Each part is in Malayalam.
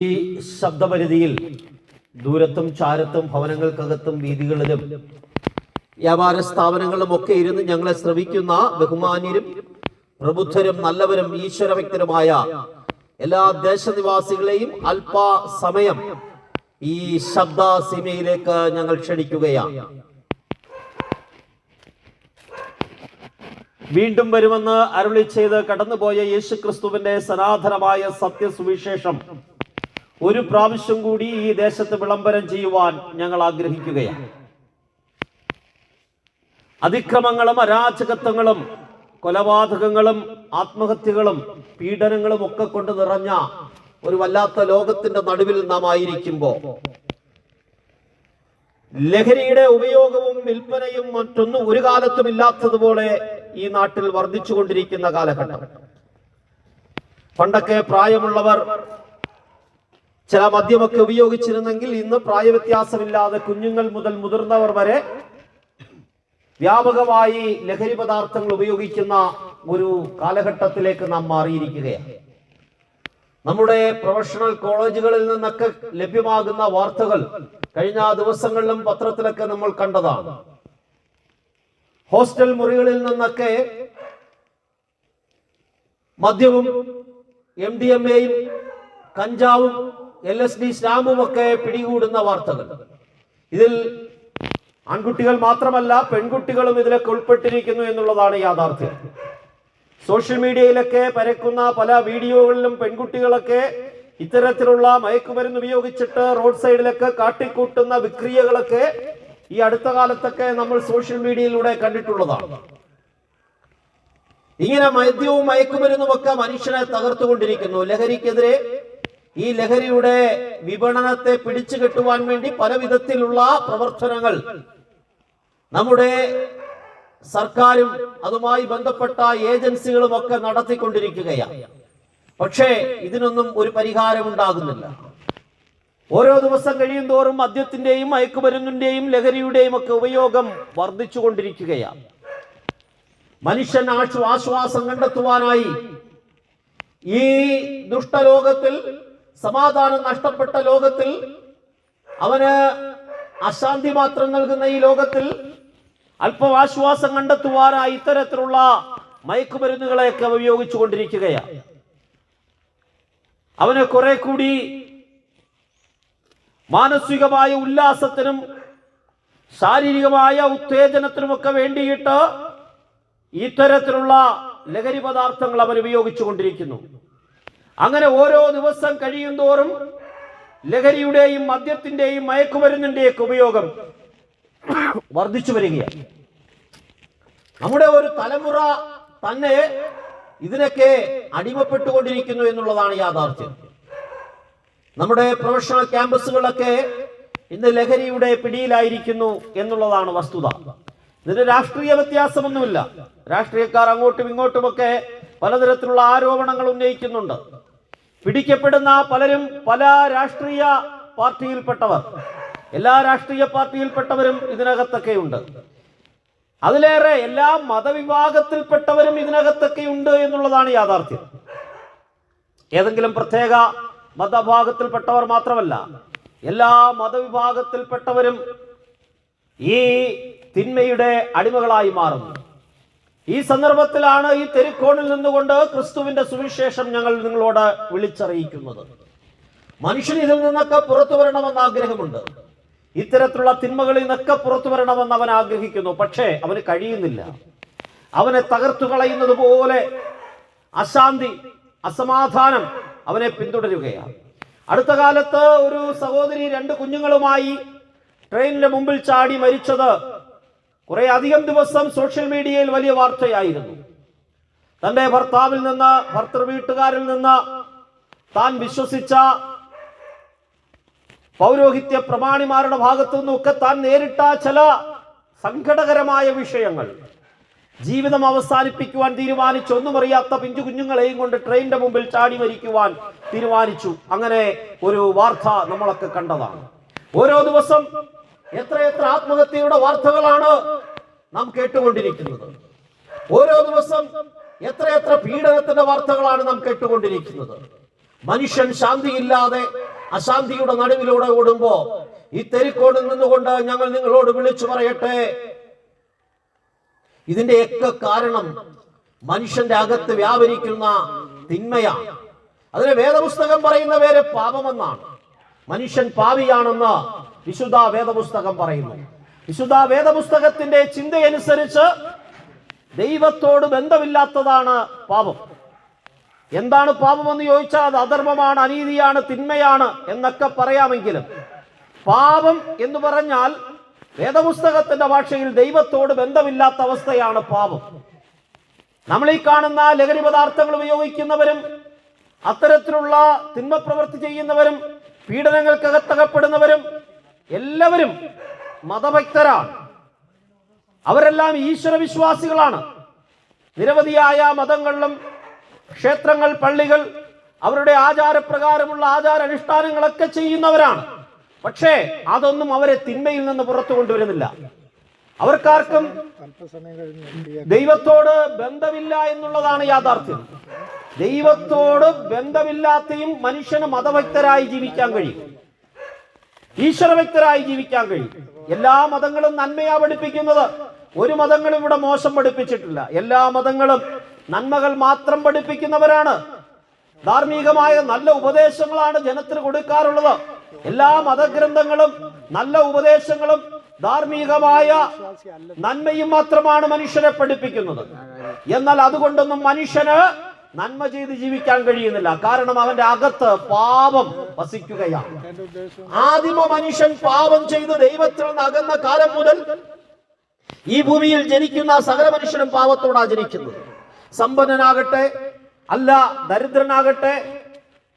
ഈ ശബ്ദപരിധിയിൽ ദൂരത്തും ചാരത്തും ഭവനങ്ങൾക്കകത്തും വീതികളിലും വ്യാപാര സ്ഥാപനങ്ങളിലും ഒക്കെ ഇരുന്ന് ഞങ്ങളെ ശ്രവിക്കുന്ന ബഹുമാന്യരും പ്രബുദ്ധരും നല്ലവരും ഈശ്വരഭക്തരുമായ എല്ലാ ദേശനിവാസികളെയും അല്പ സമയം ഈ ശബ്ദ സീമയിലേക്ക് ഞങ്ങൾ ക്ഷണിക്കുകയാണ്. വീണ്ടും വരുമെന്ന് അരുളി ചെയ്ത് കടന്നുപോയ യേശുക്രിസ്തുവിന്റെ സനാതനമായ സത്യസുവിശേഷം. ഒരു പ്രാവശ്യം കൂടി ഈ ദേശത്ത് വിളംബരം ചെയ്യുവാൻ ഞങ്ങൾ ആഗ്രഹിക്കുകയാണ്. അതിക്രമങ്ങളും അരാജകത്വങ്ങളും കൊലപാതകങ്ങളും ആത്മഹത്യകളും പീഡനങ്ങളും ഒക്കെ കൊണ്ട് നിറഞ്ഞ ഒരു വല്ലാത്ത ലോകത്തിന്റെ നടുവിൽ നാം ആയിരിക്കുമ്പോൾ ലഹരിയുടെ ഉപയോഗവും വിൽപ്പനയും മറ്റൊന്നും ഒരു കാലത്തും ഇല്ലാത്തതുപോലെ ഈ നാട്ടിൽ വർദ്ധിച്ചുകൊണ്ടിരിക്കുന്ന കാലഘട്ടം. പണ്ടൊക്കെ പ്രായമുള്ളവർ ചില മദ്യമൊക്കെ ഉപയോഗിച്ചിരുന്നെങ്കിൽ ഇന്ന് പ്രായവ്യത്യാസമില്ലാതെ കുഞ്ഞുങ്ങൾ മുതൽ മുതിർന്നവർ വരെ വ്യാപകമായി ലഹരി പദാർത്ഥങ്ങൾ ഉപയോഗിക്കുന്ന ഒരു കാലഘട്ടത്തിലേക്ക് നാം മാറിയിരിക്കുകയാണ്. നമ്മുടെ പ്രൊഫഷണൽ കോളേജുകളിൽ നിന്നൊക്കെ ലഭ്യമാകുന്ന വാർത്തകൾ കഴിഞ്ഞ ദിവസങ്ങളിലും പത്രത്തിലൊക്കെ നമ്മൾ കണ്ടതാണ്. ഹോസ്റ്റൽ മുറികളിൽ നിന്നൊക്കെ മദ്യവും എം ഡി എം എയും കഞ്ചാവും എൽ എസ് ഡി ശ്യാമുമൊക്കെ പിടികൂടുന്ന വാർത്തകൾ. ഇതിൽ ആൺകുട്ടികൾ മാത്രമല്ല പെൺകുട്ടികളും ഇതിലൊക്കെ ഉൾപ്പെട്ടിരിക്കുന്നു എന്നുള്ളതാണ് യാഥാർത്ഥ്യം. സോഷ്യൽ മീഡിയയിലൊക്കെ പരക്കുന്ന പല വീഡിയോകളിലും പെൺകുട്ടികളൊക്കെ ഇത്തരത്തിലുള്ള മയക്കുമരുന്ന് ഉപയോഗിച്ചിട്ട് റോഡ് സൈഡിലൊക്കെ കാട്ടിക്കൂട്ടുന്ന വിക്രിയകളൊക്കെ ഈ അടുത്ത കാലത്തൊക്കെ നമ്മൾ സോഷ്യൽ മീഡിയയിലൂടെ കണ്ടിട്ടുള്ളതാണ്. ഇങ്ങനെ മദ്യവും മയക്കുമരുന്നുമൊക്കെ മനുഷ്യനെ തകർത്തുകൊണ്ടിരിക്കുന്നു. ലഹരിക്കെതിരെ ഈ ലഹരിയുടെ വിപണനത്തെ പിടിച്ചു കെട്ടുവാൻ വേണ്ടി പല വിധത്തിലുള്ള പ്രവർത്തനങ്ങൾ നമ്മുടെ സർക്കാരും അതുമായി ബന്ധപ്പെട്ട ഏജൻസികളും ഒക്കെ നടത്തിക്കൊണ്ടിരിക്കുകയാണ്. പക്ഷേ ഇതിനൊന്നും ഒരു പരിഹാരം ഉണ്ടാകുന്നില്ല ഓരോ ദിവസം കഴിയും തോറും മദ്യത്തിന്റെയും മയക്കുമരുന്നിന്റെയും ലഹരിയുടെയും ഒക്കെ ഉപയോഗം വർദ്ധിച്ചുകൊണ്ടിരിക്കുകയാണ്. മനുഷ്യൻ ആശ്വാശ്വാസം കണ്ടെത്തുവാനായി ഈ ദുഷ്ടലോകത്തിൽ സമാധാനം നഷ്ടപ്പെട്ട ലോകത്തിൽ അവന് അശാന്തി മാത്രം നൽകുന്ന ഈ ലോകത്തിൽ അല്പം ആശ്വാസം കണ്ടെത്തുവാനായി ഇത്തരത്തിലുള്ള മയക്കുമരുന്നുകളെയൊക്കെ ഉപയോഗിച്ചു കൊണ്ടിരിക്കുകയാണ്. അവന് കുറെ കൂടി മാനസികമായ ഉല്ലാസത്തിനും ശാരീരികമായ ഉത്തേജനത്തിനുമൊക്കെ വേണ്ടിയിട്ട് ഇത്തരത്തിലുള്ള ലഹരി പദാർത്ഥങ്ങൾ അവൻ ഉപയോഗിച്ചു കൊണ്ടിരിക്കുന്നു. അങ്ങനെ ഓരോ ദിവസം കഴിയും തോറും ലഹരിയുടെയും മദ്യത്തിന്റെയും മയക്കുമരുന്നിന്റെയൊക്കെ ഉപയോഗം വർദ്ധിച്ചു വരികയാണ്. നമ്മുടെ ഒരു തലമുറ തന്നെ ഇതിനൊക്കെ അടിമപ്പെട്ടുകൊണ്ടിരിക്കുന്നു എന്നുള്ളതാണ് യാഥാർത്ഥ്യം. നമ്മുടെ പ്രൊഫഷണൽ ക്യാമ്പസുകളൊക്കെ ഇന്ന് ലഹരിയുടെ പിടിയിലായിരിക്കുന്നു എന്നുള്ളതാണ് വസ്തുത. ഇതിന് രാഷ്ട്രീയ വ്യത്യാസമൊന്നുമില്ല. രാഷ്ട്രീയക്കാർ അങ്ങോട്ടും ഇങ്ങോട്ടുമൊക്കെ പലതരത്തിലുള്ള ആരോപണങ്ങൾ ഉന്നയിക്കുന്നുണ്ട്. പിടിക്കപ്പെടുന്ന പലരും പല രാഷ്ട്രീയ പാർട്ടിയിൽപ്പെട്ടവർ. എല്ലാ രാഷ്ട്രീയ പാർട്ടിയിൽപ്പെട്ടവരും ഇതിനകത്തൊക്കെ ഉണ്ട് അതിലേറെ എല്ലാ മതവിഭാഗത്തിൽപ്പെട്ടവരും ഇതിനകത്തൊക്കെ ഉണ്ട് എന്നുള്ളതാണ് യാഥാർത്ഥ്യം. ഏതെങ്കിലും പ്രത്യേക മതഭാഗത്തിൽപ്പെട്ടവർ മാത്രമല്ല എല്ലാ മതവിഭാഗത്തിൽപ്പെട്ടവരും ഈ തിന്മയുടെ അടിമകളായി മാറുന്നു. ഈ സന്ദർഭത്തിലാണ് ഈ തെരുക്കോണിൽ നിന്നുകൊണ്ട് ക്രിസ്തുവിന്റെ സുവിശേഷം ഞങ്ങൾ നിങ്ങളോട് വിളിച്ചറിയിക്കുന്നത്. മനുഷ്യൻ ഇതിൽ നിന്നൊക്കെ പുറത്തു വരണമെന്ന് ആഗ്രഹമുണ്ട്. ഇത്തരത്തിലുള്ള തിന്മകളിൽ നിന്നൊക്കെ പുറത്തു വരണമെന്ന് അവൻ ആഗ്രഹിക്കുന്നു. പക്ഷേ അവന് കഴിയുന്നില്ല. അവനെ തകർത്തു കളയുന്നത് പോലെ അശാന്തി അസമാധാനം അവനെ പിന്തുടരുകയാണ്. അടുത്ത കാലത്ത് ഒരു സഹോദരി രണ്ട് കുഞ്ഞുങ്ങളുമായി ട്രെയിനിന്റെ മുമ്പിൽ ചാടി മരിച്ചത് കുറെ അധികം ദിവസം സോഷ്യൽ മീഡിയയിൽ വലിയ വാർത്തയായിരുന്നു. തന്റെ ഭർത്താവിൽ നിന്ന് ഭർത്തൃ വീട്ടുകാരിൽ നിന്ന് താൻ വിശ്വസിച്ച പൗരോഹിത്യ പ്രമാണിമാരുടെ ഭാഗത്തു നിന്നൊക്കെ താൻ നേരിട്ട ചില സങ്കടകരമായ വിഷയങ്ങൾ. ജീവിതം അവസാനിപ്പിക്കുവാൻ തീരുമാനിച്ചു. ഒന്നും അറിയാത്ത പിഞ്ചു കുഞ്ഞുങ്ങളെയും കൊണ്ട് ട്രെയിനിന്റെ മുമ്പിൽ ചാടി മരിക്കുവാൻ തീരുമാനിച്ചു. അങ്ങനെ ഒരു വാർത്ത നമ്മളൊക്കെ കണ്ടതാണ്. ഓരോ ദിവസം എത്രയെത്ര ആത്മഹത്യയുടെ വാർത്തകളാണ് നാം കേട്ടുകൊണ്ടിരിക്കുന്നത്. ഓരോ ദിവസം എത്രയെത്ര പീഡനത്തിന്റെ വാർത്തകളാണ് നാം കേട്ടുകൊണ്ടിരിക്കുന്നത്. മനുഷ്യൻ ശാന്തിയില്ലാതെ അശാന്തിയുടെ നടുവിലൂടെ ഓടുമ്പോ ഈ തെരിക്കോട് നിന്നുകൊണ്ട് ഞങ്ങൾ നിങ്ങളോട് വിളിച്ചു പറയട്ടെ. ഇതിന്റെയൊക്കെ കാരണം മനുഷ്യന്റെ അകത്ത് വ്യാപരിക്കുന്ന തിന്മയാണ് അതിന് വേദപുസ്തകം പറയുന്ന പേര് പാപമെന്നാണ്. മനുഷ്യൻ പാപിയാണെന്ന് വിശുദ്ധ വേദപുസ്തകം പറയുന്നു. വിശുദ്ധ വേദപുസ്തകത്തിന്റെ ചിന്തയനുസരിച്ച് ദൈവത്തോട് ബന്ധമില്ലാത്തതാണ് പാപം. എന്താണ് പാപമെന്ന് ചോദിച്ചാൽ അത് അധർമ്മമാണ് അനീതിയാണ് തിന്മയാണ് എന്നൊക്കെ പറയാമെങ്കിലും പാപം എന്ന് പറഞ്ഞാൽ വേദപുസ്തകത്തിന്റെ ഭാഷയിൽ ദൈവത്തോട് ബന്ധമില്ലാത്ത അവസ്ഥയാണ് പാപം. നമ്മൾ ഈ കാണുന്ന ലഹരി പദാർത്ഥങ്ങൾ ഉപയോഗിക്കുന്നവരും അത്തരത്തിലുള്ള തിന്മ പ്രവൃത്തി ചെയ്യുന്നവരും പീഡനങ്ങൾക്കകത്തകപ്പെടുന്നവരും എല്ലാവരും മതഭക്തരാണ്. അവരെല്ലാം ഈശ്വര വിശ്വാസികളാണ് നിരവധിയായ മതങ്ങളിലും ക്ഷേത്രങ്ങൾ പള്ളികൾ അവരുടെ ആചാരപ്രകാരമുള്ള ആചാര അനുഷ്ഠാനങ്ങളൊക്കെ ചെയ്യുന്നവരാണ്. പക്ഷേ അതൊന്നും അവരെ തിന്മയിൽ നിന്ന് പുറത്തു കൊണ്ടുവരുന്നില്ല. അവർക്കാർക്കും ദൈവത്തോട് ബന്ധമില്ല എന്നുള്ളതാണ് യാഥാർത്ഥ്യം. ദൈവത്തോട് ബന്ധമില്ലാത്തയും മനുഷ്യന് മതഭക്തരായി ജീവിക്കാൻ കഴിയും. ഈശ്വരഭക്തരായി ജീവിക്കാൻ കഴിയും. എല്ലാ മതങ്ങളും നന്മയാ പഠിപ്പിക്കുന്നത്. ഒരു മതങ്ങളും ഇവിടെ മോശം പഠിപ്പിച്ചിട്ടില്ല. എല്ലാ മതങ്ങളും നന്മകൾ മാത്രം പഠിപ്പിക്കുന്നവരാണ്. ധാർമ്മികമായ നല്ല ഉപദേശങ്ങളാണ് ജനത്തിന് കൊടുക്കാറുള്ളത്. എല്ലാ മതഗ്രന്ഥങ്ങളും നല്ല ഉപദേശങ്ങളും ധാർമ്മികമായ നന്മയും മാത്രമാണ് മനുഷ്യരെ പഠിപ്പിക്കുന്നത്. എന്നാൽ അതുകൊണ്ടൊന്നും മനുഷ്യന് നന്മ ചെയ്ത് ജീവിക്കാൻ കഴിയുന്നില്ല. കാരണം അവന്റെ അകത്ത് പാപം വസിക്കുകയാണ്. ആദിമ മനുഷ്യൻ പാപം ചെയ്ത് ദൈവത്തിൽ നിന്ന് അകന്ന കാലം മുതൽ ഈ ഭൂമിയിൽ ജനിക്കുന്ന സകല മനുഷ്യനും പാപത്തോടാ ജനിക്കുന്നത്. സമ്പന്നനാകട്ടെ അല്ല ദരിദ്രനാകട്ടെ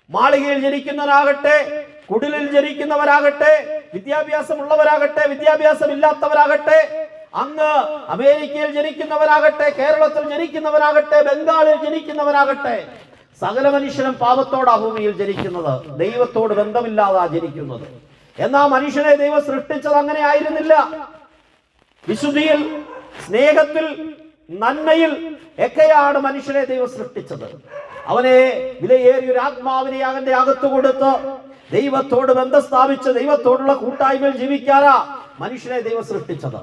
മാളികയിൽ ജനിക്കുന്നവനാകട്ടെ കുടിലിൽ ജനിക്കുന്നവരാകട്ടെ വിദ്യാഭ്യാസമുള്ളവരാകട്ടെ വിദ്യാഭ്യാസം ഇല്ലാത്തവരാകട്ടെ അങ്ങ് അമേരിക്കയിൽ ജനിക്കുന്നവരാകട്ടെ കേരളത്തിൽ ജനിക്കുന്നവരാകട്ടെ ബംഗാളിൽ ജനിക്കുന്നവരാകട്ടെ സകല മനുഷ്യനും പാപത്തോടാ ഭൂമിയിൽ ജനിക്കുന്നത് ദൈവത്തോട് ബന്ധമില്ലാതാ ജനിക്കുന്നത്. എന്നാ മനുഷ്യനെ ദൈവം സൃഷ്ടിച്ചത് അങ്ങനെ ആയിരുന്നില്ല. വിശുദ്ധിയിൽ സ്നേഹത്തിൽ നന്മയിൽ ഒക്കെയാണ് മനുഷ്യനെ ദൈവം സൃഷ്ടിച്ചത്. അവനെ വിലയേറിയ ഒരു ആത്മാവിനെ അവന്റെ അകത്ത് കൊടുത്ത് ദൈവത്തോട് ബന്ധം സ്ഥാപിച്ച് ദൈവത്തോടുള്ള കൂട്ടായ്മയിൽ ജീവിക്കാനാ മനുഷ്യനെ ദൈവം സൃഷ്ടിച്ചത്.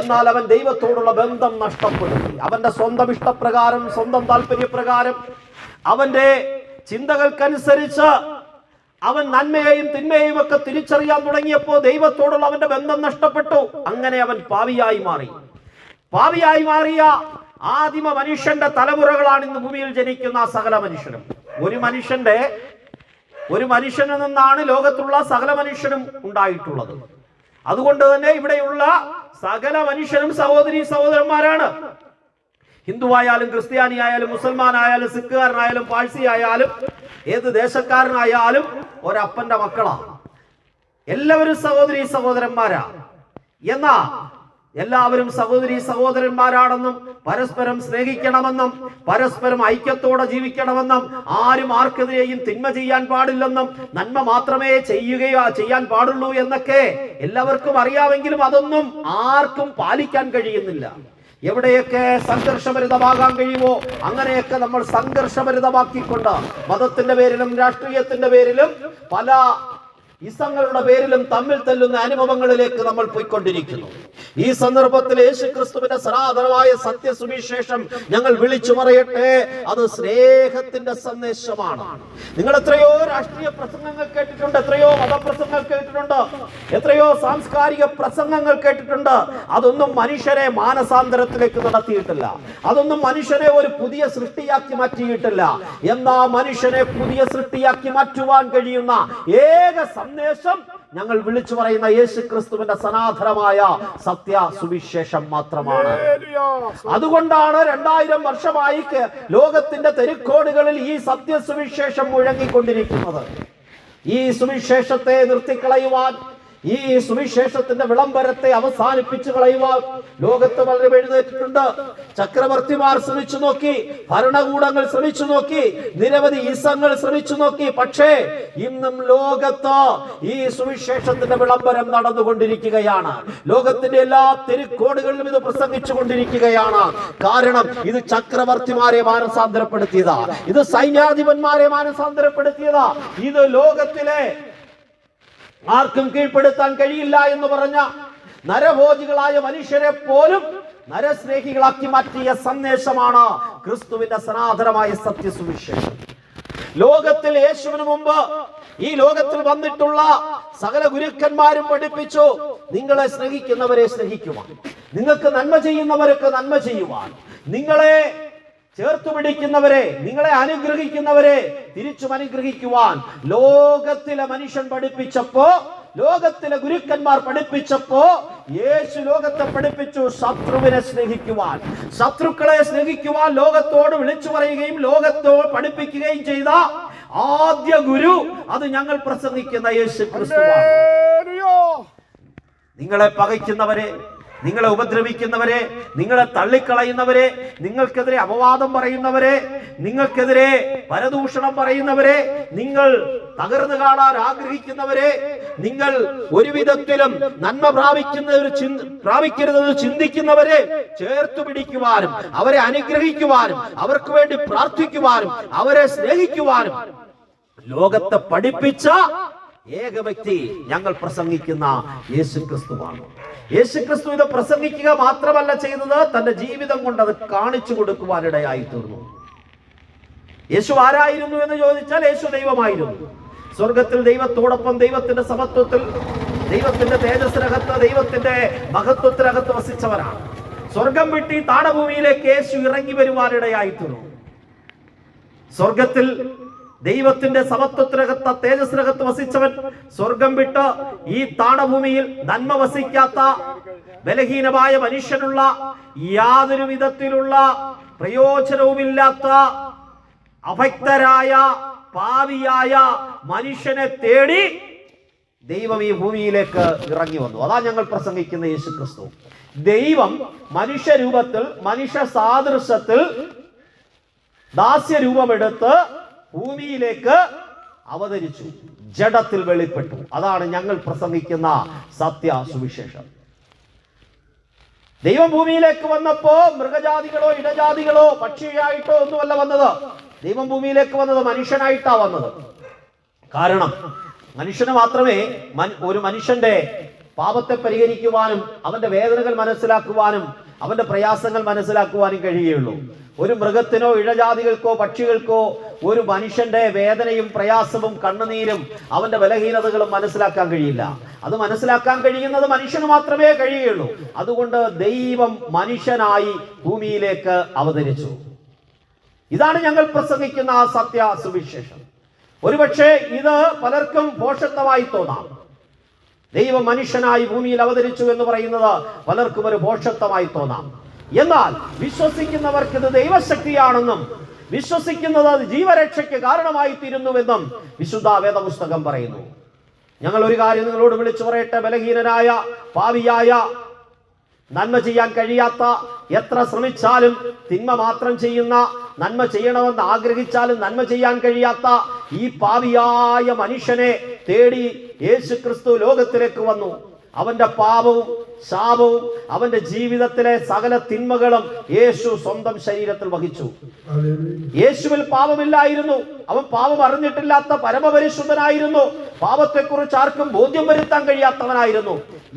എന്നാൽ അവൻ ദൈവത്തോടുള്ള ബന്ധം നഷ്ടപ്പെടുത്തി. അവന്റെ സ്വന്തം ഇഷ്ടപ്രകാരം സ്വന്തം താല്പര്യപ്രകാരം അവന്റെ ചിന്തകൾക്കനുസരിച്ച് അവൻ നന്മയെയും തിന്മയെയും ഒക്കെ തിരിച്ചറിയാൻ തുടങ്ങിയപ്പോൾ ദൈവത്തോടുള്ള അവന്റെ ബന്ധം നഷ്ടപ്പെട്ടു. അങ്ങനെ അവൻ പാവിയായി മാറി. പാവിയായി മാറിയ ആദിമ മനുഷ്യന്റെ തലമുറകളാണ് ഇന്ന് ഭൂമിയിൽ ജനിക്കുന്ന സകല മനുഷ്യരും. ഒരു മനുഷ്യന്റെ ഒരു മനുഷ്യനിൽ നിന്നാണ് ലോകത്തുള്ള സകല മനുഷ്യനും ഉണ്ടായിട്ടുള്ളത്. അതുകൊണ്ട് തന്നെ ഇവിടെയുള്ള സകല മനുഷ്യരും സഹോദരി സഹോദരന്മാരാണ്. ഹിന്ദുവായാലും ക്രിസ്ത്യാനിയായാലും മുസൽമാനായാലും സിഖുകാരനായാലും പാഴ്സി ആയാലും ഏത് ദേശക്കാരനായാലും ഒരപ്പന്റെ മക്കളാണ് എല്ലാവരും സഹോദരി സഹോദരന്മാരാ. എന്നാ എല്ലാവരും സഹോദരി സഹോദരന്മാരാണെന്നും പരസ്പരം സ്നേഹിക്കണമെന്നും പരസ്പരം ഐക്യത്തോടെ ജീവിക്കണമെന്നും ആരും ആർക്കെതിരെയും തിന്മ ചെയ്യാൻ പാടില്ലെന്നും നന്മ മാത്രമേ ചെയ്യുകയോ ചെയ്യാൻ പാടുള്ളൂ എന്നൊക്കെ എല്ലാവർക്കും അറിയാമെങ്കിലും അതൊന്നും ആർക്കും പാലിക്കാൻ കഴിയുന്നില്ല. എവിടെയൊക്കെ സംഘർഷഭരിതമാകാൻ കഴിയുമോ അങ്ങനെയൊക്കെ നമ്മൾ സംഘർഷഭരിതമാക്കിക്കൊണ്ട് മതത്തിന്റെ പേരിലും രാഷ്ട്രീയത്തിന്റെ പേരിലും പല ഇസങ്ങളുടെ പേരിലും തമ്മിൽ തല്ലുന്ന അനുഭവങ്ങളിലേക്ക് നമ്മൾ പോയിക്കൊണ്ടിരിക്കുന്നു. ഈ സന്ദർഭത്തിൽ യേശു ക്രിസ്തുവിന്റെ സനാതനമായ സത്യസുവിശേഷം ഞങ്ങൾ വിളിച്ചു പറയട്ടെ. അത് സ്നേഹത്തിന്റെ സന്ദേശമാണ്. നിങ്ങൾ എത്രയോ രാഷ്ട്രീയ പ്രസംഗങ്ങൾ കേട്ടിട്ടുണ്ട് എത്രയോ മതപ്രസംഗങ്ങൾ കേട്ടിട്ടുണ്ട് എത്രയോ സാംസ്കാരിക പ്രസംഗങ്ങൾ കേട്ടിട്ടുണ്ട്. അതൊന്നും മനുഷ്യരെ മാനസാന്തരത്തിലേക്ക് നടത്തിയിട്ടില്ല. അതൊന്നും മനുഷ്യനെ ഒരു പുതിയ സൃഷ്ടിയാക്കി മാറ്റിയിട്ടില്ല. എന്നാ മനുഷ്യനെ പുതിയ സൃഷ്ടിയാക്കി മാറ്റുവാൻ കഴിയുന്ന ഏക സന്ദേശം ഞങ്ങൾ വിളിച്ചു പറയുന്ന യേശു ക്രിസ്തുവിന്റെ സനാതനമായ സത്യ സുവിശേഷം മാത്രമാണ് അതുകൊണ്ടാണ് രണ്ടായിരം വർഷമായി ലോകത്തിന്റെ തെരുക്കോടുകളിൽ ഈ സത്യ സുവിശേഷം മുഴങ്ങിക്കൊണ്ടിരിക്കുന്നത്. ഈ സുവിശേഷത്തെ നിർത്തിക്കളയുവാൻ ഈ സുവിശേഷത്തിന്റെ വിളംബരത്തെ അവസാനിപ്പിച്ചു കളയുവാൻ ലോകത്ത് വളരെ എഴുന്നേറ്റിട്ടുണ്ട് ചക്രവർത്തിമാർ ശ്രമിച്ചു നോക്കി ഭരണകൂടങ്ങൾ ശ്രമിച്ചു നോക്കി നിരവധി ഇസങ്ങൾ ശ്രമിച്ചു നോക്കി. പക്ഷേ ഇന്നും ലോകത്ത് ഈ സുവിശേഷത്തിന്റെ വിളംബരം നടന്നുകൊണ്ടിരിക്കുകയാണ്. ലോകത്തിന്റെ എല്ലാ തെരുക്കോടുകളിലും ഇത് പ്രസംഗിച്ചു കൊണ്ടിരിക്കുകയാണ് കാരണം ഇത് ചക്രവർത്തിമാരെ മാനസാന്തരപ്പെടുത്തിയതാ. ഇത് സൈന്യാധിപന്മാരെ മാനസാന്തരപ്പെടുത്തിയതാ. ഇത് ലോകത്തിലെ ആർക്കും കീഴ്പ്പെടുത്താൻ കഴിയില്ല എന്ന് പറഞ്ഞ നരഭോജികളായ മനുഷ്യരെ പോലും നരസ്നേഹികളാക്കി മാറ്റിയ സന്ദേശമാണ് ക്രിസ്തുവിന്റെ സനാതനമായ സത്യസുവിശേഷം. ലോകത്തിൽ യേശുവിന് മുമ്പ് ഈ ലോകത്തിൽ വന്നിട്ടുള്ള സകല ഗുരുക്കന്മാരും പഠിപ്പിച്ചു നിങ്ങളെ സ്നേഹിക്കുന്നവരെ സ്നേഹിക്കുവാൻ നിങ്ങൾക്ക് നന്മ ചെയ്യുന്നവരൊക്കെ നന്മ ചെയ്യുവാൻ നിങ്ങളെ ചേർത്തു പിടിക്കുന്നവരെ നിങ്ങളെ അനുഗ്രഹിക്കുന്നവരെ തിരിച്ചും അനുഗ്രഹിക്കുവാൻ ലോകത്തിലെ മനുഷ്യൻ പഠിപ്പിച്ചപ്പോ ലോകത്തിലെ ഗുരുക്കന്മാർ പഠിപ്പിച്ചപ്പോ യേശു ലോകത്തെ പഠിപ്പിച്ചു ശത്രുവിനെ സ്നേഹിക്കുവാൻ. ശത്രുക്കളെ സ്നേഹിക്കുവാൻ ലോകത്തോട് വിളിച്ചു പറയുകയും ലോകത്തോട് പഠിപ്പിക്കുകയും ചെയ്ത ആദ്യ ഗുരു അത് ഞങ്ങൾ പ്രസംഗിക്കുന്ന യേശു ക്രിസ്തു നിങ്ങളെ പകയ്ക്കുന്നവരെ നിങ്ങളെ ഉപദ്രവിക്കുന്നവരെ നിങ്ങളെ തള്ളിക്കളയുന്നവരെ നിങ്ങൾക്കെതിരെ അപവാദം പറയുന്നവരെ നിങ്ങൾക്കെതിരെ പരദൂഷണം പറയുന്നവരെ നിങ്ങൾ തകർന്നു കാണാൻ ആഗ്രഹിക്കുന്നവരെ നിങ്ങൾ ഒരു വിധത്തിലും നന്മ പ്രാപിക്കുന്ന ഒരു ചിന്ത പ്രാപിക്കരുതെന്ന് ചിന്തിക്കുന്നവരെ ചേർത്തു പിടിക്കുവാനും അവരെ അനുഗ്രഹിക്കുവാനും അവർക്ക് വേണ്ടി പ്രാർത്ഥിക്കുവാനും അവരെ സ്നേഹിക്കുവാനും. ലോകത്തെ പഠിപ്പിച്ച ഏക വ്യക്തി ഞങ്ങൾ പ്രസംഗിക്കുന്ന യേശു ക്രിസ്തുവാണ് യേശു ക്രിസ്തു ഇത് പ്രസംഗിക്കുക മാത്രമല്ല ചെയ്തത് തന്റെ ജീവിതം കൊണ്ട് അത് കാണിച്ചു കൊടുക്കുവാനിടയായി തീർന്നു. യേശു ആരായിരുന്നു എന്ന് ചോദിച്ചാൽ യേശു ദൈവമായിരുന്നു. സ്വർഗത്തിൽ ദൈവത്തോടൊപ്പം ദൈവത്തിന്റെ സമത്വത്തിൽ ദൈവത്തിന്റെ തേജസ്സിനകത്ത് ദൈവത്തിന്റെ മഹത്വത്തിനകത്ത് വസിച്ചവരാണ് സ്വർഗം വിട്ടി താടഭൂമിയിലേക്ക് യേശു ഇറങ്ങി വരുവാനിടയായി തീർന്നു. സ്വർഗത്തിൽ ദൈവത്തിന്റെ സമത്വത്തിനകത്ത് തേജസ്സിനകത്ത് വസിച്ചവൻ സ്വർഗം വിട്ട് ഈ താണഭൂമിയിൽ നന്മ വസിക്കാത്ത ബലഹീനമായ മനുഷ്യനുള്ള യാതൊരു വിധത്തിലുള്ള പ്രയോജനവുമില്ലാത്ത അഭക്തരായ പാവിയായ മനുഷ്യനെ തേടി ദൈവം ഈ ഭൂമിയിലേക്ക് ഇറങ്ങി വന്നു. അതാ ഞങ്ങൾ പ്രസംഗിക്കുന്ന യേശു ക്രിസ്തു ദൈവം മനുഷ്യരൂപത്തിൽ മനുഷ്യ സാദൃശ്യത്തിൽ ദാസ്യരൂപമെടുത്ത് ഭൂമിയിലേക്ക് അവതരിച്ചു. ജഡത്തിൽ വെളിപ്പെട്ടു. അതാണ് ഞങ്ങൾ പ്രസംഗിക്കുന്ന സത്യ സുവിശേഷം ദൈവം ഭൂമിയിലേക്ക് വന്നപ്പോ മൃഗജാതികളോ ഇടജാതികളോ പക്ഷിയായിട്ടോ ഒന്നുമല്ല വന്നത്. ദൈവം ഭൂമിയിലേക്ക് വന്നത് മനുഷ്യനായിട്ടാ വന്നത്. കാരണം മനുഷ്യന് മാത്രമേ ഒരു മനുഷ്യന്റെ പാപത്തെ പരിഹരിക്കുവാനും അവന്റെ വേദനകൾ മനസ്സിലാക്കുവാനും അവന്റെ പ്രയാസങ്ങൾ മനസ്സിലാക്കുവാനും കഴിയുകയുള്ളൂ. ഒരു മൃഗത്തിനോ ഇഴജാതികൾക്കോ പക്ഷികൾക്കോ ഒരു മനുഷ്യന്റെ വേദനയും പ്രയാസവും കണ്ണുനീരും അവന്റെ ബലഹീനതകളും മനസ്സിലാക്കാൻ കഴിയില്ല. അത് മനസ്സിലാക്കാൻ കഴിയുന്നത് മനുഷ്യന് മാത്രമേ കഴിയുള്ളൂ അതുകൊണ്ട് ദൈവം മനുഷ്യനായി ഭൂമിയിലേക്ക് അവതരിച്ചു. ഇതാണ് ഞങ്ങൾ പ്രസംഗിക്കുന്ന ആ സത്യ സുവിശേഷം. ഒരുപക്ഷെ ഇത് പലർക്കും പോഷത്വമായി തോന്നാം. ദൈവം മനുഷ്യനായി ഭൂമിയിൽ അവതരിച്ചു എന്ന് പറയുന്നത് പലർക്കും ഒരു പോഷത്വമായി തോന്നാം. എന്നാൽ വിശ്വസിക്കുന്നവർക്ക് ഇത് ദൈവശക്തിയാണെന്നും വിശ്വസിക്കുന്നത് അത് ജീവരക്ഷയ്ക്ക് കാരണമായി തീരുന്നുവെന്നും വിശുദ്ധ വേദപുസ്തകം പറയുന്നു. ഞങ്ങൾ ഒരു കാര്യം നിങ്ങളോട് വിളിച്ചു പറയട്ടെ ബലഹീനനായ പാവിയായ നന്മ ചെയ്യാൻ കഴിയാത്ത എത്ര ശ്രമിച്ചാലും തിന്മ മാത്രം ചെയ്യുന്ന നന്മ ചെയ്യണമെന്ന് ആഗ്രഹിച്ചാലും നന്മ ചെയ്യാൻ കഴിയാത്ത ഈ പാവിയായ മനുഷ്യനെ തേടി യേശു ക്രിസ്തു ലോകത്തിലേക്ക് വന്നു. അവന്റെ പാപവും ശാപവും അവന്റെ ജീവിതത്തിലെ സകല തിന്മകളും യേശു സ്വന്തം ശരീരത്തിൽ വഹിച്ചു. യേശുവിൽ പാപമില്ലായിരുന്നു. അവൻ പാപം അറിഞ്ഞിട്ടില്ലാത്ത പരമപരിശുദ്ധനായിരുന്നു. പാപത്തെക്കുറിച്ച് ആർക്കും ബോധ്യം വരുത്താൻ കഴിയാത്തവനായിരുന്നു.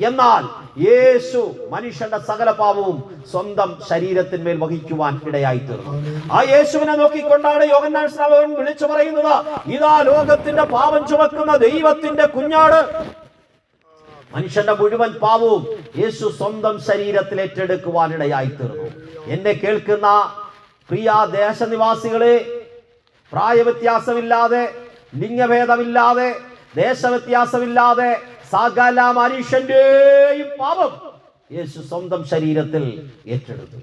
എന്നാൽ യേശു മനുഷ്യന്റെ സകല പാപവും സ്വന്തം ശരീരത്തിന്മേൽ വഹിക്കുവാൻ ഇടയായി തീർന്നു ആ യേശുവിനെ നോക്കിക്കൊണ്ടാണ് യോഗന്നാൻ ശ്രാവകൻ വിളിച്ചു പറയുന്നത് ഇതാ ലോകത്തിന്റെ പാപം ചുമക്കുന്ന ദൈവത്തിന്റെ കുഞ്ഞാട് മനുഷ്യന്റെ മുഴുവൻ പാവവും യേശു സ്വന്തം ശരീരത്തിൽ ഏറ്റെടുക്കുവാനിടയായി തീർന്നു എന്നെ കേൾക്കുന്ന പ്രിയ ദേശനിവാസികളെ പ്രായവ്യത്യാസമില്ലാതെ ലിംഗഭേദമില്ലാതെ ദേശവ്യത്യാസമില്ലാതെ സകല മനുഷ്യന്റെയും പാപം യേശു സ്വന്തം ശരീരത്തിൽ ഏറ്റെടുത്തു.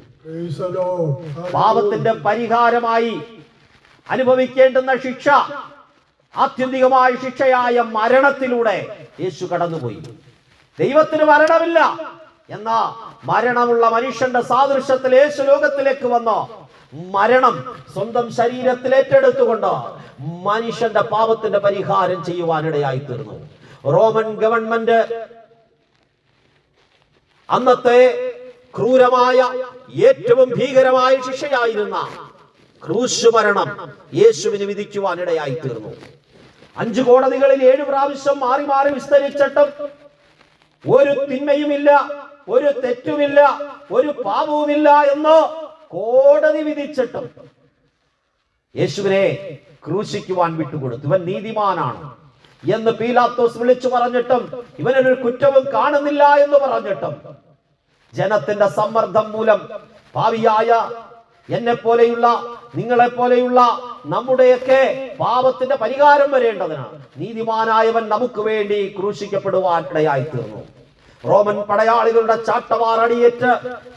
പാപത്തിന്റെ പരിഹാരമായി അനുഭവിക്കേണ്ടുന്ന ശിക്ഷ ആത്യന്തികമായ ശിക്ഷയായ മരണത്തിലൂടെ യേശു കടന്നുപോയി. ദൈവത്തിന് മരണമില്ല. എന്നാ മരണമുള്ള മനുഷ്യന്റെ സാദൃശ്യത്തിൽ യേശു ലോകത്തിലേക്ക് വന്നോ? മരണം സ്വന്തം ശരീരത്തിൽ ഏറ്റെടുത്തുകൊണ്ട് മനുഷ്യന്റെ പാപത്തിന്റെ പരിഹാരം ചെയ്യുവാനിടയായി തീർന്നു റോമൻ ഗവൺമെന്റ് അന്നത്തെ ക്രൂരമായ ഏറ്റവും ഭീകരമായ ശിക്ഷയായിരുന്ന ക്രൂശ് മരണം യേശുവിന് വിധിക്കുവാനിടയായി തീർന്നു അഞ്ചു കോടതികളിൽ ഏഴു പ്രാവശ്യം മാറി മാറി വിസ്തരിച്ചിട്ടും ഒരു തിന്മയുമില്ല ഒരു തെറ്റുമില്ല ഒരു പാപവുമില്ല എന്ന് കോടതി വിധിച്ചിട്ടും യേശുവിനെ ക്രൂശിക്കുവാൻ വിട്ടുകൊടുത്തു. ഇവൻ നീതിമാനാണ് എന്ന് പീലാത്തോസ് വിളിച്ചു പറഞ്ഞിട്ടും ഇവനൊരു കുറ്റവും കാണുന്നില്ല എന്ന് പറഞ്ഞിട്ടും ജനത്തിന്റെ സമ്മർദ്ദം മൂലം ഭാവിയായ എന്നെ പോലെയുള്ള നിങ്ങളെ പോലെയുള്ള നമ്മുടെയൊക്കെ പാപത്തിന്റെ പരിഹാരം വരേണ്ടതിനാണ്. നീതിമാനായവൻ നമുക്ക് വേണ്ടി ക്രൂശിക്കപ്പെടുവാൻ ഇടയായി തീർന്നു റോമൻ പടയാളികളുടെ ചാട്ടവാർ അടിയേറ്റ്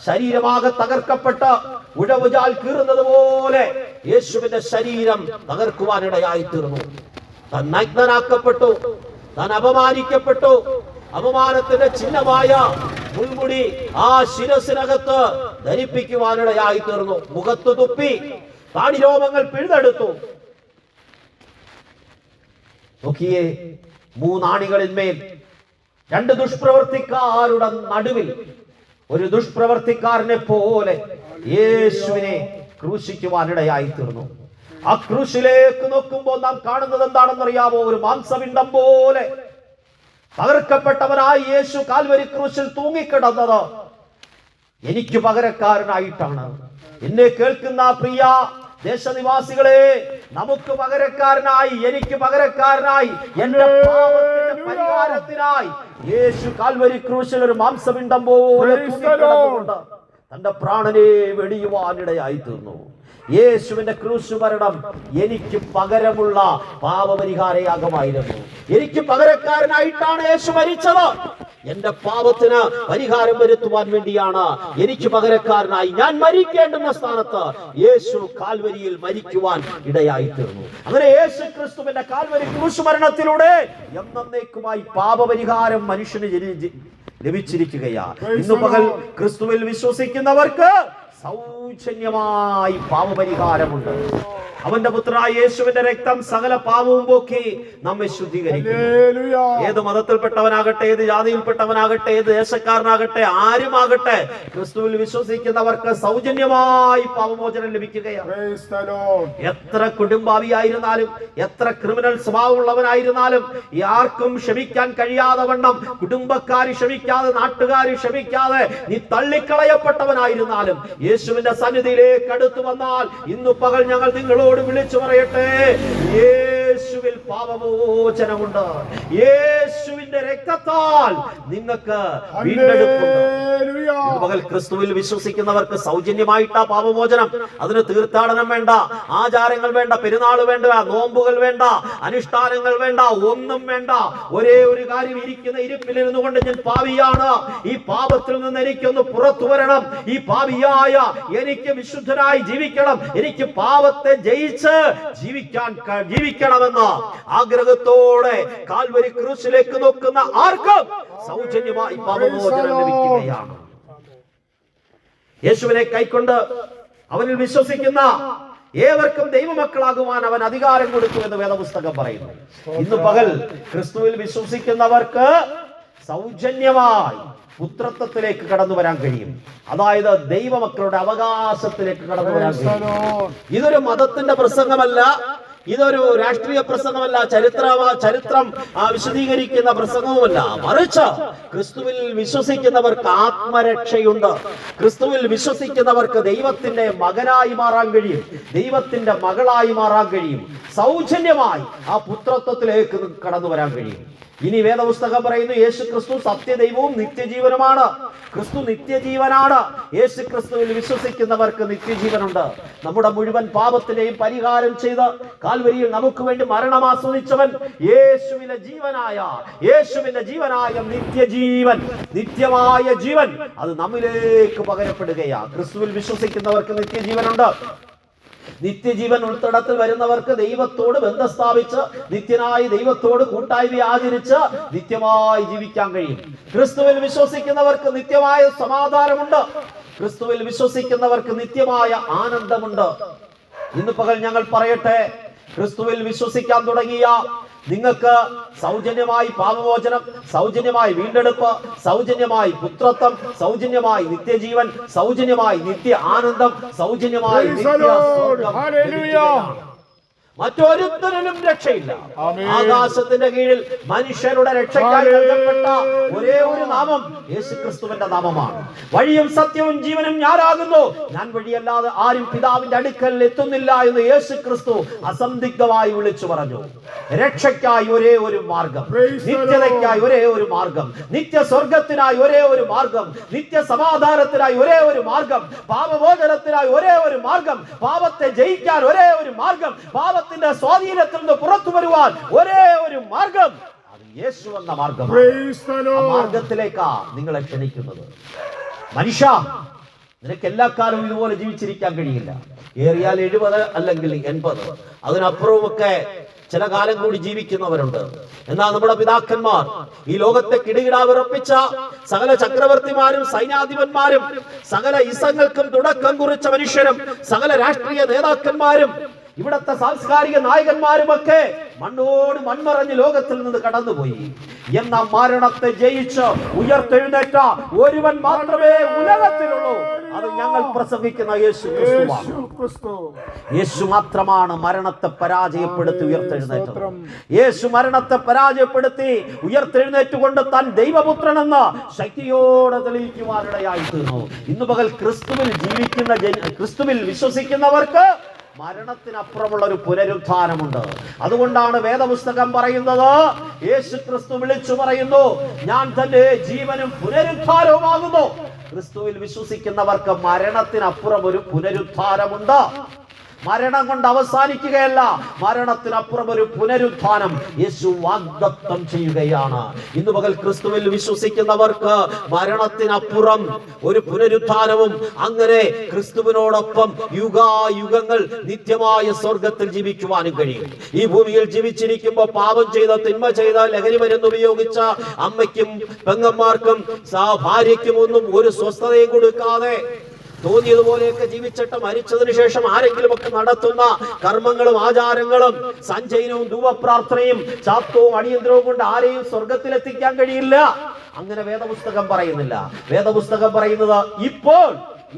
ശരീരമാകെ തകർക്കപ്പെട്ട് ഉഴവുചാൽ കീറുന്നത് പോലെ യേശുവിന്റെ ശരീരം തകർക്കുവാൻ ഇടയായി തീർന്നു താൻ നഗ്നനാക്കപ്പെട്ടു താൻ അപമാനിക്കപ്പെട്ടു. അപമാനത്തിന്റെ ചിഹ്നമായ മുൾമുടി ആ ശിരസിനകത്ത് ധരിപ്പിക്കുവാനിടയായി തീർന്നു മുഖത്ത് തുപ്പി താടിരോമങ്ങൾ പിഴുതെടുത്തു. നോക്കിയേ മൂന്നാണികളിന്മേൽ രണ്ട് ദുഷ്പ്രവർത്തിക്കാരുടെ നടുവിൽ ഒരു ദുഷ്പ്രവർത്തിക്കാരനെ പോലെ യേശുവിനെ ക്രൂശിക്കുവാനിടയായി തീർന്നു ആ ക്രൂശിലേക്ക് നോക്കുമ്പോൾ നാം കാണുന്നത് എന്താണെന്നറിയാമോ ഒരു മാംസവിണ്ടം പോലെ തകർക്കപ്പെട്ടവനായി യേശു കാൽവരി ക്രൂശിൽ തൂങ്ങിക്കിടന്നത് എനിക്ക് പകരക്കാരനായിട്ടാണ്. എന്നെ കേൾക്കുന്ന പ്രിയ ദേശനിവാസികളെ നമുക്ക് പകരക്കാരനായി എനിക്ക് പകരക്കാരനായി എന്റെ പരിഹാരത്തിനായി യേശു കാൽവരി ക്രൂശിൽ ഒരു മാംസമിണ്ടം പോലെ തൂങ്ങിക്കിടന്നുകൊണ്ട് തന്റെ പ്രാണനെ വെടിയുവാനിടയായി തീർന്നു യേശുവിന്റെ ക്രൂശുമരണം എനിക്ക് പകരമുള്ള പാപപരിഹാരയാഗമായിരുന്നു. എനിക്ക് പകരക്കാരനായിട്ടാണ് യേശു മരിച്ചത്. എന്റെ പാപത്തിന് പരിഹാരം വരുത്തുവാൻ വേണ്ടിയാണ് എനിക്ക് പകരക്കാരനായി ഞാൻ മരിക്കേണ്ടുന്ന സ്ഥാനത്ത് യേശു കാൽവരിയിൽ മരിക്കുവാൻ ഇടയായി തീർന്നു അങ്ങനെ യേശു ക്രിസ്തുവിന്റെ കാൽവരി ക്രൂശുമരണത്തിലൂടെ എന്നേക്കുമായി പാപപരിഹാരം മനുഷ്യന് ലഭിച്ചിരിക്കുകയാണ് ഇന്നു പകൽ ക്രിസ്തുവിൽ വിശ്വസിക്കുന്നവർക്ക് സൗജന്യമായി പാപപരിഹാരമുണ്ട്. അവന്റെ പുത്രനായ യേശുവിന്റെ രക്തം സകല പാപവും പോക്കി നമ്മെ ശുദ്ധീകരിക്കുന്നു. ഹല്ലേലൂയ. ഏത് മതത്തിൽപ്പെട്ടവനാകട്ടെ ഏത് ജാതിയിൽപ്പെട്ടവനാകട്ടെ ഏത് ദേശക്കാരനാകട്ടെ ആരുമാകട്ടെ ക്രിസ്തുവിൽ വിശ്വസിക്കുന്നവർക്ക് സൗജന്യമായി പാപമോചനം ലഭിക്കുകയാണ്. എത്ര കുടുംബാവിയായിരുന്നാലും എത്ര ക്രിമിനൽ സ്വഭാവമുള്ളവനായിരുന്നാലും ആർക്കും ക്ഷമിക്കാൻ കഴിയാതെ വണ്ണം കുടുംബക്കാർ ക്ഷമിക്കാതെ നാട്ടുകാർ ക്ഷമിക്കാതെ നീ തള്ളിക്കളയപ്പെട്ടവനായിരുന്നാലും യേശുവിന്റെ സന്നിധിയിലേക്ക് അടുത്തു വന്നാൽ ഇന്നു പകൽ ഞങ്ങൾ നിങ്ങളോട് വിളിച്ചു പറയട്ടെ. യേശുവിൽ പാപമോചനമുണ്ട്. യേശുവിന്റെ രക്തത്താൽ നിങ്ങൾക്ക് പകൽ ക്രിസ്തുവിൽ വിശ്വസിക്കുന്നവർക്ക് സൗജന്യമായിട്ടാ പാപമോചനം. അതിന് തീർത്ഥാടനം വേണ്ട ആചാരങ്ങൾ വേണ്ട പെരുന്നാൾ വേണ്ട നോമ്പുകൾ വേണ്ട അനുഷ്ഠാനങ്ങൾ വേണ്ട ഒന്നും വേണ്ട. ഒരേ ഒരു കാര്യം ഇരിക്കുന്ന ഇരിപ്പിലിരുന്നു കൊണ്ട് ഞാൻ പാവിയാണ് ഈ പാപത്തിൽ നിന്ന് എനിക്കൊന്ന് പുറത്തു വരണം. ഈ പാവിയായ എനിക്ക് വിശുദ്ധനായി ജീവിക്കണം. എനിക്ക് പാപത്തെ ജയിച്ച് ജീവിക്കാൻ ക- ജീവിക്കണമെന്ന് ആഗ്രഹത്തോടെ കാൽവരി ക്രൂശിലേക്ക് നോക്കുന്ന ആർക്കും സൗജന്യമായി പാപമോചനം ലഭിക്കുകയാണ്. യേശുവിനെ കൈക്കൊണ്ട് അവനിൽ വിശ്വസിക്കുന്ന ഏവർക്കും ദൈവമക്കളാകുവാൻ അവൻ അധികാരം കൊടുത്തു എന്ന് വേദപുസ്തകം പറയുന്നു. ഇന്ന് പകൽ ക്രിസ്തുവിൽ വിശ്വസിക്കുന്നവർക്ക് സൗജന്യമായി പുത്രത്വത്തിലേക്ക് കടന്നു വരാൻ കഴിയും. അതായത് ദൈവമക്കളുടെ അവകാശത്തിലേക്ക് കടന്നു വരാൻ കഴിയും. ഇതൊരു മതത്തിന്റെ പ്രസംഗമല്ല. ഇതൊരു രാഷ്ട്രീയ പ്രസംഗമല്ല ചരിത്ര ചരിത്രം വിശദീകരിക്കുന്ന പ്രസംഗവുമല്ല. മറിച്ച് ക്രിസ്തുവിൽ വിശ്വസിക്കുന്നവർക്ക് ആത്മരക്ഷയുണ്ട്. ക്രിസ്തുവിൽ വിശ്വസിക്കുന്നവർക്ക് ദൈവത്തിന്റെ മകനായി മാറാൻ കഴിയും. ദൈവത്തിന്റെ മകളായി മാറാൻ കഴിയും. സൗജന്യമായി ആ പുത്രത്വത്തിലേക്ക് കടന്നു വരാൻ കഴിയും. ഇനി വേദപുസ്തകം പറയുന്നു യേശു ക്രിസ്തു സത്യദൈവവും നിത്യജീവനുമാണ്. ക്രിസ്തു നിത്യജീവനാണ്. യേശു ക്രിസ്തുവിൽ വിശ്വസിക്കുന്നവർക്ക് നിത്യജീവനുണ്ട്. നമ്മുടെ മുഴുവൻ പാപത്തിനെയും പരിഹാരം ചെയ്ത് കാൽവരിയിൽ നമുക്ക് വേണ്ടി മരണം ആസ്വദിച്ചവൻ യേശുവിന്റെ ജീവനായ യേശുവിന്റെ ജീവനായ നിത്യജീവൻ നിത്യമായ ജീവൻ. അത് നമ്മിലേക്ക് പകരപ്പെടുകയാണ് ക്രിസ്തുവിൽ വിശ്വസിക്കുന്നവർക്ക് നിത്യജീവനുണ്ട്. നിത്യജീവൻ ഉൾത്തടത്തിൽ വരുന്നവർക്ക് ദൈവത്തോട് ബന്ധം സ്ഥാപിച്ച് നിത്യനായി ദൈവത്തോട് കൂട്ടായ്മ ആചരിച്ച് നിത്യമായി ജീവിക്കാൻ കഴിയും. ക്രിസ്തുവിൽ വിശ്വസിക്കുന്നവർക്ക് നിത്യമായ സമാധാനമുണ്ട്. ക്രിസ്തുവിൽ വിശ്വസിക്കുന്നവർക്ക് നിത്യമായ ആനന്ദമുണ്ട്. ഇന്ന് പകൽ ഞങ്ങൾ പറയട്ടെ ക്രിസ്തുവിൽ വിശ്വസിക്കാൻ തുടങ്ങിയ നിങ്ങൾക്ക് സൗജന്യമായി പാപമോചനം സൗജന്യമായി വീണ്ടെടുപ്പ് സൗജന്യമായി പുത്രത്വം സൗജന്യമായി നിത്യജീവൻ സൗജന്യമായി നിത്യ ആനന്ദം സൗജന്യമായി നിത്യ മറ്റൊരുത്തരിലും രക്ഷയില്ല. ആകാശത്തിന്റെ കീഴിൽ മനുഷ്യരുടെ രക്ഷയ്ക്കായി. നൽകപ്പെട്ട ഒരേ ഒരു നാമം യേശു ക്രിസ്തുവിന്റെ നാമമാണ്. വഴിയും സത്യവും ജീവനും ഞാനാകുന്നു. ഞാൻ വഴിയല്ലാതെ ആരും പിതാവിന്റെ അടുക്കൽ എത്തുന്നില്ല എന്ന് യേശു ക്രിസ്തു അസന്ദിഗ്ധമായി വിളിച്ചു പറഞ്ഞു. രക്ഷയ്ക്കായി ഒരേ ഒരു മാർഗം. നിത്യതയ്ക്കായി ഒരേ ഒരു മാർഗം നിത്യ സ്വർഗത്തിനായി ഒരേ ഒരു മാർഗം നിത്യ സമാധാനത്തിനായി ഒരേ ഒരു മാർഗം പാപമോചനത്തിനായി ഒരേ ഒരു മാർഗം പാപത്തെ ജയിക്കാൻ ഒരേ ഒരു മാർഗം പാപത്തിന്റെ സ്വാധീനത്തിൽ നിന്ന് പുറത്തു വരുവാൻ ഒരേ ഒരു മാർഗം അത് യേശു എന്ന മാർഗം. മാർഗത്തിലേക്കാ നിങ്ങളെ ക്ഷണിക്കുന്നത്. മനുഷ്യ നിനക്ക് എല്ലാ കാലവും ഇതുപോലെ ജീവിച്ചിരിക്കാൻ കഴിയില്ല. ഏറിയാൽ എഴുപത് അല്ലെങ്കിൽ എൺപത്. അതിനപ്പുറവുമൊക്കെ ചില കാലം കൂടി ജീവിക്കുന്നവരുണ്ട്. എന്നാൽ നമ്മുടെ പിതാക്കന്മാർ ഈ ലോകത്തെ കിടുകിടാ വിറപ്പിച്ച സകല ചക്രവർത്തിമാരും സൈന്യാധിപന്മാരും സകല ഇസങ്ങൾക്കും തുടക്കം കുറിച്ച മനുഷ്യരും സകല രാഷ്ട്രീയ നേതാക്കന്മാരും ഇവിടത്തെ സാംസ്കാരിക നായകന്മാരുമൊക്കെ മണ്ണോട് മൺമറഞ്ഞ് ലോകത്തിൽ നിന്ന് കടന്നുപോയി. എന്ന മരണത്തെ ജയിച്ച് ഉയർത്തെഴുന്നേറ്റ ഒരുവൻ മാത്രമേ ഉലകത്തിലുള്ളൂ. അത് ഞങ്ങൾ പ്രസംഗിക്കുന്ന യേശു യേശു മാത്രമാണ് മരണത്തെ പരാജയപ്പെടുത്തി ഉയർത്തെഴുന്നേറ്റത്. യേശു മരണത്തെ പരാജയപ്പെടുത്തി ഉയർത്തെഴുന്നേറ്റുകൊണ്ട് താൻ ദൈവപുത്രനെന്ന് ശക്തിയോടെ തെളിയിക്കുവാനിടയായി തീർന്നു. ഇന്ന് പകൽ ക്രിസ്തുവിൽ ജീവിക്കുന്ന ക്രിസ്തുവിൽ വിശ്വസിക്കുന്നവർക്ക് മരണത്തിനപ്പുറമുള്ള ഒരു പുനരുത്ഥാനമുണ്ട്. അതുകൊണ്ടാണ് വേദപുസ്തകം പറയുന്നത് യേശു ക്രിസ്തു വിളിച്ചു പറയുന്നു ഞാൻ തന്റെ ജീവനും പുനരുദ്ധാനവുമാകുന്നു ക്രിസ്തുവിൽ വിശ്വസിക്കുന്നവർക്ക് മരണത്തിനപ്പുറം ഒരു പുനരുത്ഥാനമുണ്ട്. മരണം കൊണ്ട് അവസാനിക്കുകയല്ല. മരണത്തിനപ്പുറം ഒരു പുനരുത്ഥാനം യേശു വാഗ്ദത്തം ചെയ്യുകയാണ്. ഇന്ന് പകൽ ക്രിസ്തുവിൽ വിശ്വസിക്കുന്നവർക്ക് മരണത്തിനപ്പുറം ഒരു പുനരുത്ഥാനവും അങ്ങനെ ക്രിസ്തുവിനോടൊപ്പം യുഗായുഗങ്ങൾ നിത്യമായ സ്വർഗത്തിൽ ജീവിക്കുവാനും കഴിയും. ഈ ഭൂമിയിൽ ജീവിച്ചിരിക്കുമ്പോൾ പാപം ചെയ്ത തിന്മ ചെയ്ത ലഹരി മരുന്ന് ഉപയോഗിച്ച അമ്മയ്ക്കും പെങ്ങന്മാർക്കും ഭാര്യയ്ക്കും ഒന്നും ഒരു സ്വസ്ഥതയും കൊടുക്കാതെ തോന്നിയതുപോലെയൊക്കെ ജീവിച്ചിട്ട് മരിച്ചതിന് ശേഷം ആരെങ്കിലും ഒക്കെ നടത്തുന്ന കർമ്മങ്ങളും ആചാരങ്ങളും സഞ്ചയനവും ധൂവപ്രാർത്ഥനയും ചാത്തവും അടിയന്തരവും കൊണ്ട് ആരെയും സ്വർഗത്തിലെത്തിക്കാൻ കഴിയില്ല. അങ്ങനെ വേദപുസ്തകം പറയുന്നില്ല. വേദപുസ്തകം പറയുന്നത് ഇപ്പോൾ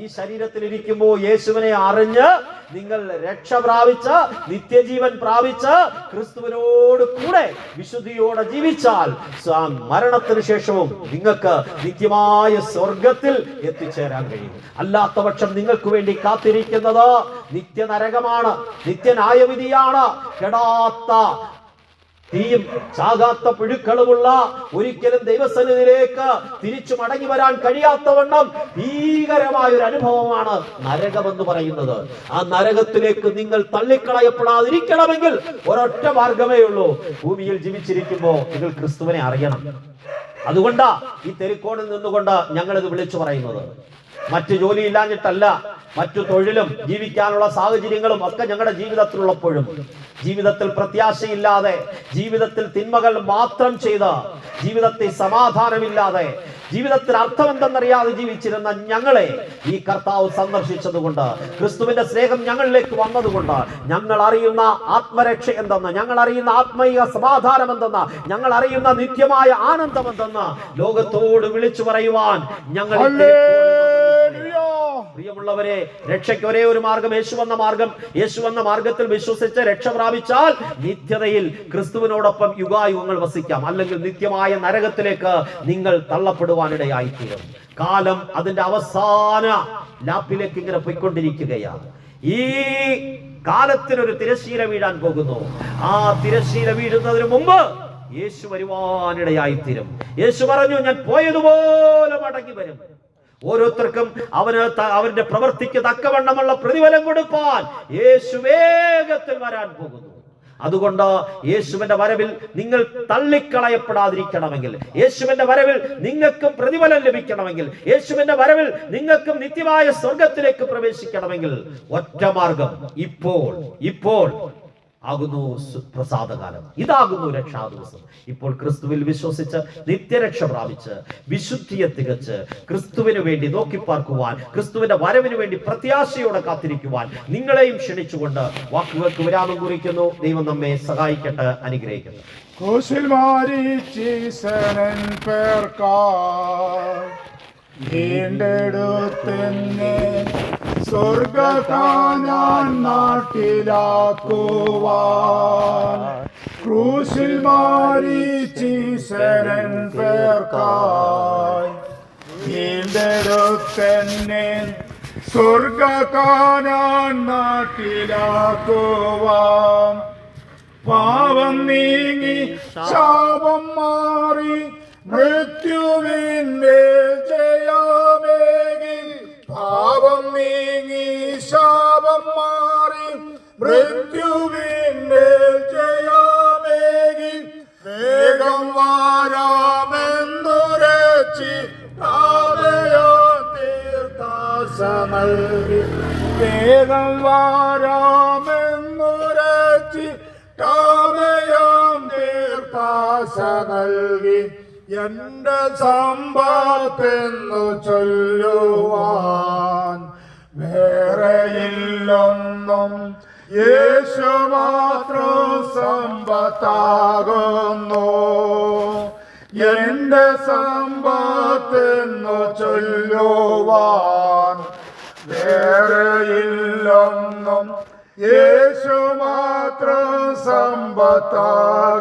ഈ ശരീരത്തിൽ ഇരിക്കുമ്പോൾ യേശുവിനെ അറിഞ്ഞ് നിങ്ങൾ രക്ഷ പ്രാപിച്ച് നിത്യജീവൻ പ്രാപിച്ച് ക്രിസ്തുവിനോട് കൂടെ വിശുദ്ധിയോടെ ജീവിച്ചാൽ മരണത്തിന് ശേഷവും നിങ്ങൾക്ക് നിത്യമായ സ്വർഗത്തിൽ എത്തിച്ചേരാൻ കഴിയും. അല്ലാത്ത പക്ഷം നിങ്ങൾക്ക് വേണ്ടി കാത്തിരിക്കുന്നത് നിത്യനരകമാണ് നിത്യന്യായവിധിയാണ്. കെടാത്ത തീയും ചാകാത്ത പുഴുക്കളുമുള്ള ഒരിക്കലും ദൈവസന്നിധിയിലേക്ക് തിരിച്ചു മടങ്ങി വരാൻ കഴിയാത്തവണ്ണം ഭീകരമായ ഒരു അനുഭവമാണ് നരകമെന്ന് പറയുന്നത്. ആ നരകത്തിലേക്ക് നിങ്ങൾ തള്ളിക്കളയപ്പെടാതിരിക്കണമെങ്കിൽ ഒരൊറ്റ മാർഗമേ ഉള്ളൂ. ഭൂമിയിൽ ജീവിച്ചിരിക്കുമ്പോൾ നിങ്ങൾ ക്രിസ്തുവിനെ അറിയണം. അതുകൊണ്ടാ ഈ തെരുക്കോണിൽ നിന്നുകൊണ്ട് ഞങ്ങളിത് വിളിച്ചു പറയുന്നത്. മറ്റ് ജോലി ഇല്ലാഞ്ഞിട്ടല്ല മറ്റു തൊഴിലും ജീവിക്കാനുള്ള സാഹചര്യങ്ങളും ഒക്കെ ഞങ്ങളുടെ ജീവിതത്തിലുള്ളപ്പോഴും. ജീവിതത്തിൽ പ്രത്യാശയില്ലാതെ ജീവിതത്തിൽ തിന്മകൾ മാത്രം ചെയ്ത് ജീവിതത്തിൽ സമാധാനമില്ലാതെ ജീവിതത്തിൽ അർത്ഥം എന്തെന്നറിയാതെ ജീവിച്ചിരുന്ന ഞങ്ങളെ ഈ കർത്താവ് സന്ദർശിച്ചതുകൊണ്ട് ക്രിസ്തുവിന്റെ സ്നേഹം ഞങ്ങളിലേക്ക് വന്നതുകൊണ്ട് ഞങ്ങൾ അറിയുന്ന ആത്മരക്ഷ എന്തെന്ന് ഞങ്ങൾ അറിയുന്ന ആത്മീയ സമാധാനം എന്തെന്ന് ഞങ്ങൾ അറിയുന്ന നിത്യമായ ആനന്ദം എന്തെന്ന് ലോകത്തോട് വിളിച്ചു പറയുവാൻ ഞങ്ങൾ പ്രിയമുള്ളവരെ രക്ഷയ്ക്ക് ഒരേ ഒരു മാർഗം യേശു വന്ന മാർഗം. യേശു വന്ന മാർഗത്തിൽ വിശ്വസിച്ച് രക്ഷ പ്രാപിച്ചാൽ നിത്യതയിൽ ക്രിസ്തുവിനോടൊപ്പം യുഗായുഗങ്ങൾ വസിക്കാം. അല്ലെങ്കിൽ നിത്യമായ നരകത്തിലേക്ക് നിങ്ങൾ തള്ളപ്പെടുവാനിടയായിത്തീരും കാലം അതിന്റെ അവസാന ലാപ്പിലേക്ക് ഇങ്ങനെ പോയിക്കൊണ്ടിരിക്കുകയാണ്. ഈ കാലത്തിനൊരു തിരശീല വീഴാൻ പോകുന്നു. ആ തിരശീല വീഴുന്നതിന് മുമ്പ് യേശു വരുവാനിടയായിത്തീരും. യേശു പറഞ്ഞു ഞാൻ പോയതുപോലെ മടങ്ങി വരും. ഓരോരുത്തർക്കും അവന് അവന്റെ പ്രവൃത്തിക്ക് തക്കവണ്ണമുള്ള പ്രതിഫലം കൊടുപ്പാൻ യേശു വേഗത്തിൽ വരാൻ പോകുന്നു. അതുകൊണ്ട് യേശുവിന്റെ വരവിൽ നിങ്ങൾ തള്ളിക്കളയപ്പെടാതിരിക്കണമെങ്കിൽ യേശുവിന്റെ വരവിൽ നിങ്ങൾക്കും പ്രതിഫലം ലഭിക്കണമെങ്കിൽ യേശുവിന്റെ വരവിൽ നിങ്ങൾക്കും നിത്യമായ സ്വർഗത്തിലേക്ക് പ്രവേശിക്കണമെങ്കിൽ ഒറ്റ മാർഗം ഇപ്പോൾ ഇപ്പോൾ ആകുന്നു പ്രസാദകാലം. ഇതാകുന്നു രക്ഷാ ദിവസം ഇപ്പോൾ ക്രിസ്തുവിൽ വിശ്വസിച്ച് നിത്യരക്ഷ പ്രാപിച്ച് വിശുദ്ധിയെ തികച്ച് ക്രിസ്തുവിന് വേണ്ടി നോക്കിപ്പാർക്കുവാൻ ക്രിസ്തുവിന്റെ വരവിന് വേണ്ടി പ്രത്യാശയോടെ കാത്തിരിക്കുവാൻ നിങ്ങളെയും ക്ഷണിച്ചുകൊണ്ട് വാക്കുകൾക്ക് വിരാമം കുറിക്കുന്നു. ദൈവം നമ്മെ സഹായിക്കട്ടെ അനുഗ്രഹിക്കുന്നു വീണ്ടെടുത്തെന്നെ സ്വർഗകാനാൻ നാട്ടിലാക്കുവാൻ. ക്രൂശിൽ മാരിച്ചീസനൻ പേർക്കായി. വീണ്ടെടുത്തെന്നെ സ്വർഗകാനാൻ നാട്ടിലാക്കുവാൻ. പാവം നീങ്ങി ശാപം മാറി മൃത്യുവിന്മേൽ ജയമേകി പാപം നീങ്ങി ശാപം മാറി മൃത്യുവിന്റെ ജയമേകി. വേഗം വാരാമെന്നുരച്ചി നൽകി വേഗം വാരാമെന്നുരച്ചി കാമയം തീർത്ഥാസ നൽകി എന്റെ സമ്പാത്തെന്നു ചൊല്ലുവാൻ യേശു മാത്രം സമ്പത്താകുന്നു. എന്റെ സമ്പത്തെന്നു ചൊല്ലുവാൻ വേറെയില്ലൊന്നും യേശു മാത്രം സമ്പത്താകുന്നു.